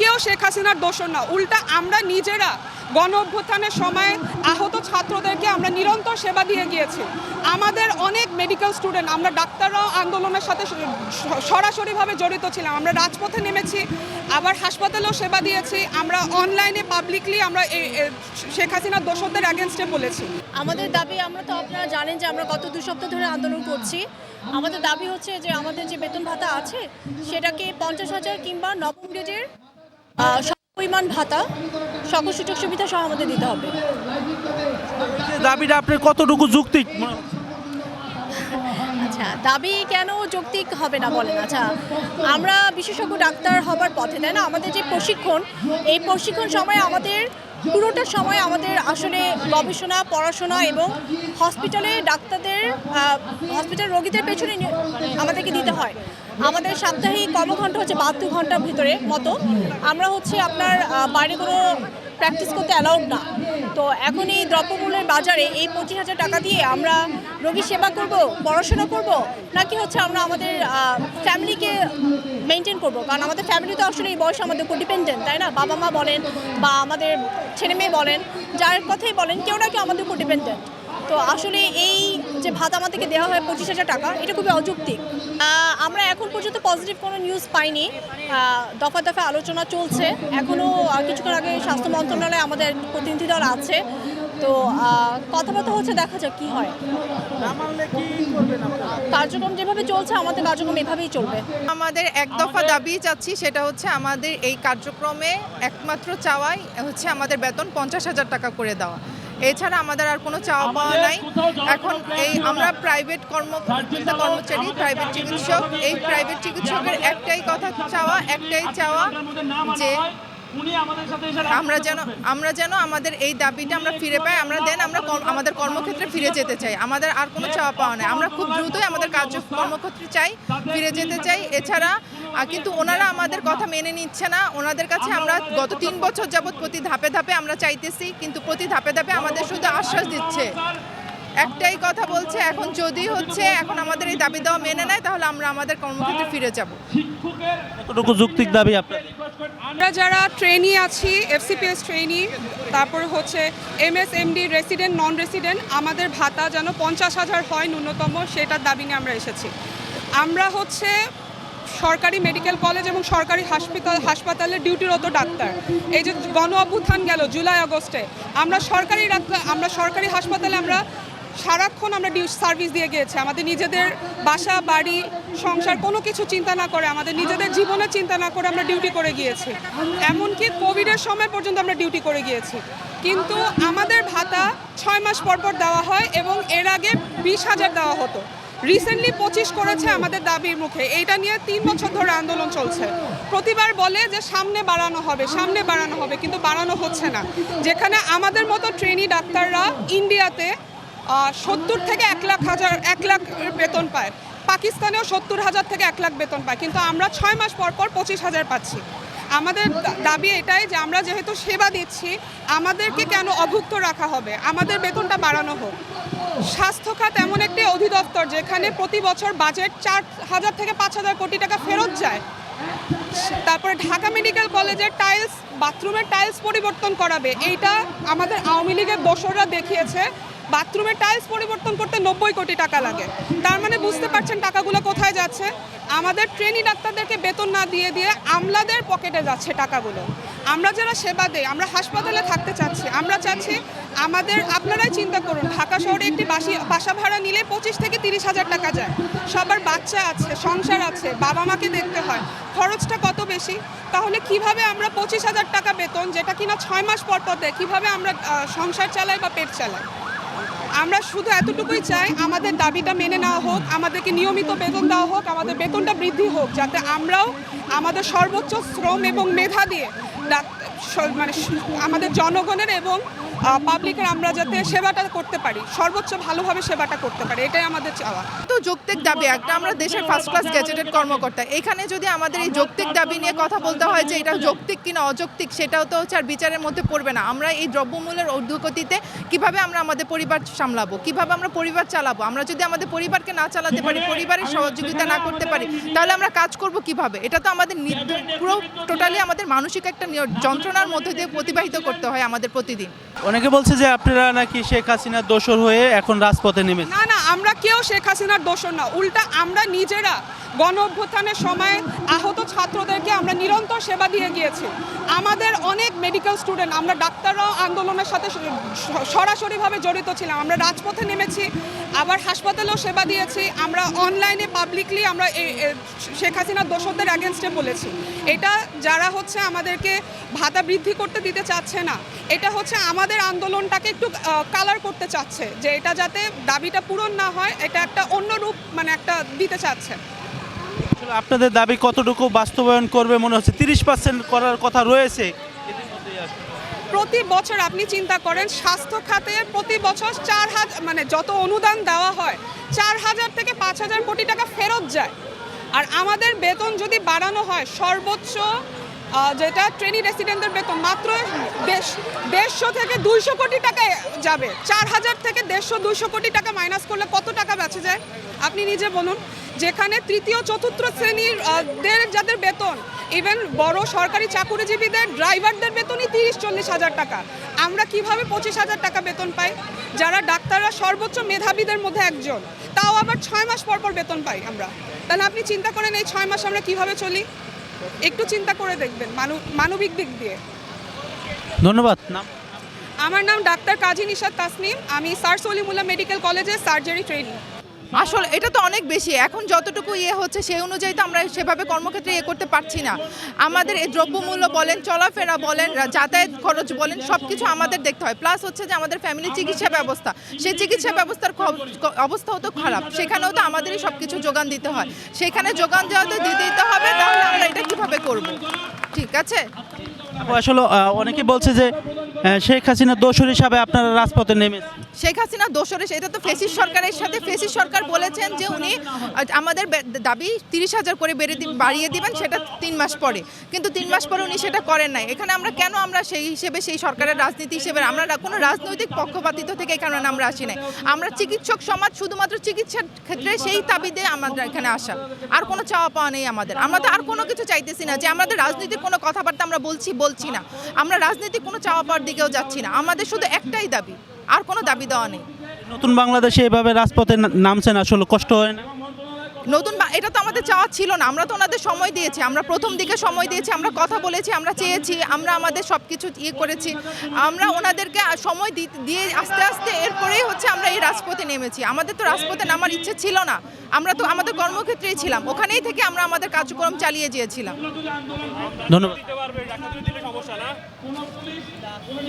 কেউ শেখ হাসিনার দোষর না। উল্টা আমরা নিজেরা গণ অভ্যুত্থানের সময় আহত ছাত্রদেরকে আমরা নিরন্তর সেবা দিয়ে গিয়েছি। আমাদের অনেক মেডিকেল স্টুডেন্ট আমরা ডাক্তাররাও আন্দোলনের সাথে সরাসরিভাবে জড়িত ছিলাম। আমরা রাজপথে নেমেছি, আবার হাসপাতালেও সেবা দিয়েছি। আমরা অনলাইনে পাবলিকলি আমরা শেখ হাসিনার দোষরদের অ্যাগেনস্টে বলেছি। আমাদের দাবি, আমরা তো আপনারা জানেন যে আমরা গত দু সপ্তাহ ধরে আন্দোলন করছি। আমাদের দাবি হচ্ছে যে আমাদের যে বেতন ভাতা আছে, সেটাকে পঞ্চাশ হাজার কিংবা নবম গ্রেডের আহ, সমপরিমাণ ভাতা সকল সুযোগ সুবিধা সহ আমাদের দিতে হবে। দাবিটা আপনার কতটুকু যুক্তিক আচ্ছা দাবি কেন যৌক্তিক হবে না বলেন? আচ্ছা আমরা বিশেষজ্ঞ ডাক্তার হবার পথে তাই না? আমাদের যে প্রশিক্ষণ এই প্রশিক্ষণ সময় আমাদের পুরোটা সময় আমাদের আসলে গবেষণা পড়াশোনা এবং হসপিটালে ডাক্তারদের হসপিটাল রোগীদের পেছনে আমাদেরকে দিতে হয়। আমাদের সাপ্তাহিক কর্মঘণ্টা হচ্ছে বাহাত্তর ঘণ্টার ভিতরে মতো। আমরা হচ্ছে আপনার বাইরে কোনো প্র্যাকটিস করতে অ্যালাউড না। তো এখন এই দ্রব্যমূল্যের বাজারে এই পঁচিশ হাজার টাকা দিয়ে আমরা রোগী সেবা করব, পড়াশোনা করব, নাকি হচ্ছে আমরা আমাদের ফ্যামিলিকে মেনটেন করব? কারণ আমাদের ফ্যামিলি তো আসলে এই বয়সে আমাদের উপর ডিপেন্ডেন্ট তাই না? বাবা মা বলেন বা আমাদের ছেলে মেয়ে বলেন, যার কথাই বলেন, কেউ না কেউ আমাদের উপর ডিপেন্ডেন্ট তো আসলে এই যে ভাত আমাদেরকে দেওয়া হয় পঁচিশ হাজার টাকা এটা খুবই অযৌক্তিক। আমরা এখন পর্যন্ত পজিটিভ কোনো নিউজ পাইনি। দফা দফা আলোচনা চলছে। এখনও কিছুক্ষণ আগে স্বাস্থ্য মন্ত্রণালয়ে আমাদের প্রতিনিধি দল আছে। তো কথাবার্তা হচ্ছে দেখা যাক কি হয়। কার্যক্রম যেভাবে চলছে আমাদের কার্যক্রম এভাবেই চলবে। আমাদের এক দফা দাবি চাচ্ছি সেটা হচ্ছে আমাদের এই কার্যক্রমে একমাত্র চাওয়াই হচ্ছে আমাদের বেতন পঞ্চাশ হাজার টাকা করে দেওয়া। এছাড়া আমাদের আর কোনো চাওয়া পাওয়া নাই। এখন এই আমরা প্রাইভেট কর্ম কর্মচারী প্রাইভেট চিকিৎসক। এই প্রাইভেট চিকিৎসকের একটাই কথা চাওয়া একটাই চাওয়া যে আমরা যেন আমরা যেন আমাদের এই দাবিটা আমরা ফিরে পাই আমরা দেন আমরা আমাদের কর্মক্ষেত্রে ফিরে যেতে চাই। আমাদের আর কোনো চাওয়া পাওয়া নেই। আমরা খুব দ্রুতই আমাদের কার্য কর্মক্ষেত্রে চাই ফিরে যেতে চাই। এছাড়া কিন্তু ওনারা আমাদের কথা মেনে নিচ্ছে না। ওনাদের কাছে আমরা গত তিন বছর যাবৎ প্রতি ধাপে ধাপে আমরা চাইতেছি কিন্তু প্রতি ধাপে ধাপে আমাদের শুধু আশ্বাস দিচ্ছে। একটাই কথা বলছে এখন যদি হচ্ছে এখন আমাদের এই দাবি দেওয়া মেনে নেয় তাহলে আমরা আমাদের কর্মক্ষেত্রে ফিরে যাব। কতটুকু যুক্তিক দাবি আপনার? আমরা যারা ট্রেনি আছি এফসিপিএস ট্রেনি তারপর হচ্ছে এমএসএমডি রেসিডেন্ট নন রেসিডেন্ট আমাদের ভাতা যেন পঞ্চাশ হাজার হয় ন্যূনতম সেটার দাবি নিয়ে আমরা এসেছি। আমরা হচ্ছে সরকারি মেডিকেল কলেজ এবং সরকারি হাসপাতাল হাসপাতালে ডিউটিরত ডাক্তার। এই যে গণ অভ্যুত্থান গেল জুলাই আগস্টে আমরা সরকারি ডাক্তার আমরা সরকারি হাসপাতালে আমরা সারাক্ষণ আমরা ডিউ সার্ভিস দিয়ে গিয়েছি। আমাদের নিজেদের বাসা, বাড়ি, সংসার কোনো কিছু চিন্তা না করে, আমাদের নিজেদের জীবনের চিন্তা না করে আমরা ডিউটি করে গিয়েছি। এমনকি কোভিডের সময় পর্যন্ত আমরা ডিউটি করে গিয়েছি। কিন্তু আমাদের ভাতা ছয় মাস পর পর দেওয়া হয় এবং এর আগে বিশ হাজার দেওয়া হতো। রিসেন্টলি পঁচিশ করেছে আমাদের দাবির মুখে। এইটা নিয়ে তিন বছর ধরে আন্দোলন চলছে। প্রতিবার বলে যে সামনে বাড়ানো হবে, সামনে বাড়ানো হবে, কিন্তু বাড়ানো হচ্ছে না। যেখানে আমাদের মতো ট্রেনি ডাক্তাররা ইন্ডিয়াতে সত্তর থেকে এক লাখ হাজার, এক লাখ বেতন পায়। পাকিস্তানেও সত্তর হাজার থেকে এক লাখ বেতন পায়। কিন্তু আমরা ছয় মাস পর পর পঁচিশ হাজার পাচ্ছি। আমাদের দাবি এটাই যে আমরা যেহেতু সেবা দিচ্ছি, আমাদেরকে কেন অভুক্ত রাখা হবে? আমাদের বেতনটা বাড়ানো হোক। স্বাস্থ্য খাত এমন একটি অধিদপ্তর যেখানে প্রতি বছর বাজেট চার হাজার থেকে পাঁচ হাজার কোটি টাকা ফেরত যায়। তারপরে ঢাকা মেডিকেল কলেজের টাইলস, বাথরুমের টাইলস পরিবর্তন করাবে। এইটা আমাদের আওয়ামী লীগের দোসররা দেখিয়েছে। বাথরুমের টাইলস পরিবর্তন করতে নব্বই কোটি টাকা লাগে। তার মানে বুঝতে পারছেন টাকাগুলো কোথায় যাচ্ছে? আমাদের ট্রেনি ডাক্তারদেরকে বেতন না দিয়ে দিয়ে আমলাদের পকেটে যাচ্ছে টাকাগুলো। আমরা যারা সেবা দেই, আমরা হাসপাতালে থাকতে চাচ্ছি, আমরা চাচ্ছি আমাদের, আপনারাই চিন্তা করুন, ঢাকা শহরে একটি বাসি, বাসা ভাড়া নিলে পঁচিশ থেকে তিরিশ হাজার টাকা যায়। সবার বাচ্চা আছে, সংসার আছে, বাবা মাকে দেখতে হয়, খরচটা কত বেশি? তাহলে কীভাবে আমরা পঁচিশ হাজার টাকা বেতন, যেটা কিনা ছয় মাস পর পর দেয়, কীভাবে আমরা সংসার চালাই বা পেট চালাই? আমরা শুধু এতটুকুই চাই আমাদের দাবিটা মেনে নেওয়া হোক, আমাদেরকে নিয়মিত বেতন দেওয়া হোক, আমাদের বেতনটা বৃদ্ধি হোক, যাতে আমরাও আমাদের সর্বোচ্চ শ্রম এবং মেধা দিয়ে মানে আমাদের জনগণের এবং পাবলিকের আমরা যাতে সেবাটা করতে পারি, সর্বোচ্চ ভালোভাবে সেবাটা করতে পারি, এটাই আমাদের চাওয়া। তো যৌক্তিক দাবি একটা, আমরা দেশের ফার্স্ট ক্লাস গ্যাজেটেড কর্মকর্তা। এখানে যদি আমাদের এই যৌক্তিক দাবি নিয়ে কথা বলতে হয় যে এটা যৌক্তিক কিনা অযৌক্তিক, সেটাও তো হচ্ছে আর বিচারের মধ্যে পড়বে না। আমরা এই দ্রব্যমূল্যের ঊর্ধ্বগতিতে কীভাবে আমরা আমাদের পরিবার সামলাবো, কীভাবে আমরা পরিবার চালাবো? আমরা যদি আমাদের পরিবারকে না চালাতে পারি, পরিবারের সহযোগিতা না করতে পারি, তাহলে আমরা কাজ করব কীভাবে? এটা তো আমাদের পুরো টোটালি আমাদের মানসিক একটা নিয়- যন্ত্রণার মধ্যে দিয়ে প্রতিবাহিত করতে হয় আমাদের প্রতিদিন। অনেকে বলছে যে আপনারা নাকি শেখ হাসিনার দোষর হয়ে এখন রাজপথে নেমে না না আমরা কেউ শেখ হাসিনার দোষর না উল্টা আমরা নিজেরা গণ অভ্যুত্থানের সময় আহত ছাত্রদেরকে আমরা নিরন্তর সেবা দিয়ে গিয়েছি। আমাদের অনেক মেডিকেল স্টুডেন্ট আমরা ডাক্তাররাও আন্দোলনের সাথে সরাসরিভাবে জড়িত ছিলাম। আমরা রাজপথে নেমেছি আবার হাসপাতালেও সেবা দিয়েছি। আমরা অনলাইনে পাবলিকলি আমরা এই- শেখ হাসিনার দোষরদের অ্যাগেনস্টে বলেছি। এটা যারা হচ্ছে আমাদেরকে ভাতা বৃদ্ধি করতে দিতে চাচ্ছে না। এটা হচ্ছে আমাদের আন্দোলনটাকে একটু কালার করতে চাচ্ছে যে এটা যাতে দাবিটা পূরণ না হয় এটা একটা অন্য রূপ মানে একটা দিতে চাচ্ছে। আপনাদের দাবি কতটুকু বাস্তবায়ন করবে মনে হচ্ছে তিরিশ পার্সেন্ট করার কথা রয়েছে। প্রতি বছর আপনি চিন্তা করেন স্বাস্থ্য খাতে প্রতি বছর চার হাজার মানে যত অনুদান দেওয়া হয় চার হাজার থেকে পাঁচ হাজার কোটি টাকা ফেরত যায়। আর আমাদের বেতন যদি বাড়ানো হয় সর্বোচ্চ যেটা ট্রেনি রেসিডেন্টদের বেতন, মাত্র দেড়শো থেকে দুইশো কোটি টাকা যাবে। চার হাজার থেকে দেড়শো, দুইশো কোটি টাকা মাইনাস করলে কত টাকা বেঁচে যায়? আপনি নিজে বলুন। যেখানে তৃতীয়, চতুর্থ শ্রেণির দের যাদের বেতন ইভেন বড় সরকারি চাকুরিজীবীদের, ড্রাইভারদের বেতনই তিরিশ, চল্লিশ হাজার টাকা। আমরা কীভাবে পঁচিশ হাজার টাকা বেতন পাই? যারা ডাক্তাররা সর্বোচ্চ মেধাবীদের মধ্যে একজন, তাও আবার ছয় মাস পর পর বেতন পাই আমরা। তাহলে আপনি চিন্তা করেন, এই ছয় মাস আমরা কীভাবে চলি? একটু চিন্তা করে দেখবেন মানবিক দিক দিয়ে। ধন্যবাদ। নাম? আমার নাম ডাক্তার কাজী নিশাদ তাসনিম আমি সার সলিমুল্লাহ মেডিকেল কলেজের সার্জারি ট্রেনিং। আসলে এটা তো অনেক বেশি। এখন যতটুকু ইয়ে হচ্ছে, সেই অনুযায়ী তো আমরা সেভাবে কর্মক্ষেত্রে ইয়ে করতে পারছি না। আমাদের এই দ্রব্যমূল্য বলেন, চলাফেরা বলেন যাতায়াত খরচ বলেন সব কিছু আমাদের দেখতে হয়। প্লাস হচ্ছে যে আমাদের ফ্যামিলি চিকিৎসা ব্যবস্থা, সেই চিকিৎসা ব্যবস্থার অবস্থাও তো খারাপ। সেখানেও তো আমাদেরই সব কিছু যোগান দিতে হয়। সেখানে যোগান যেহেতু দিয়ে দিতে হবে, তাহলে আমরা এটা কীভাবে করব? ঠিক আছে? আসলে অনেকে বলছে যে শেখ হাসিনা দোসর হিসাবে আপনারা রাজপথে নেমেছে শেখ হাসিনা দোসরে এটা তো ফেসিস সরকারের সাথে। ফেসিস সরকার বলেছেন যে উনি, আমাদের দাবি তিরিশ হাজার করে বেড়ে বাড়িয়ে দিবেন, সেটা তিন মাস পরে। কিন্তু তিন মাস পরে উনি সেটা করেন নাই। এখানে আমরা কেন আমরা সেই হিসেবে, সেই সরকারের রাজনীতি হিসেবে, আমরা কোনো রাজনৈতিক পক্ষপাতিত্ব থেকে এখানে আমরা আসি নাই। আমরা চিকিৎসক সমাজ শুধুমাত্র চিকিৎসার ক্ষেত্রে সেই তাবিদে আমাদের এখানে আসা। আর কোনো চাওয়া পাওয়া নেই আমাদের। আমরা তো আর কোনো কিছু চাইতেছি না যে আমাদের রাজনীতির কোনো কথাবার্তা আমরা বলছি বলছি না। আমরা রাজনৈতিক কোনো চাওয়া পাওয়ার দিকেও যাচ্ছি না। আমাদের শুধু একটাই দাবি। আর কোনো দাবি দেওয়া নেই। নতুন বাংলাদেশে এভাবে রাজপথে না- নামছেন আসলে কষ্ট হয় না? নতুন বা- এটা তো আমাদের চাওয়া ছিল না আমরা তো ওনাদের সময় দিয়েছি আমরা প্রথম দিকে সময় দিয়েছি আমরা কথা বলেছি আমরা চেয়েছি আমরা আমাদের সব কিছু ইয়ে করেছি আমরা ওনাদেরকে আর সময় দিয়ে আস্তে আস্তে এরপরেই হচ্ছে আমরা এই রাজপথে নেমেছি। আমাদের তো রাজপথে নামার ইচ্ছে ছিল না আমরা তো আমাদের কর্মক্ষেত্রেই ছিলাম ওখানেই থেকে আমরা আমাদের কার্যক্রম চালিয়ে গিয়েছিলাম। ধন্যবাদ।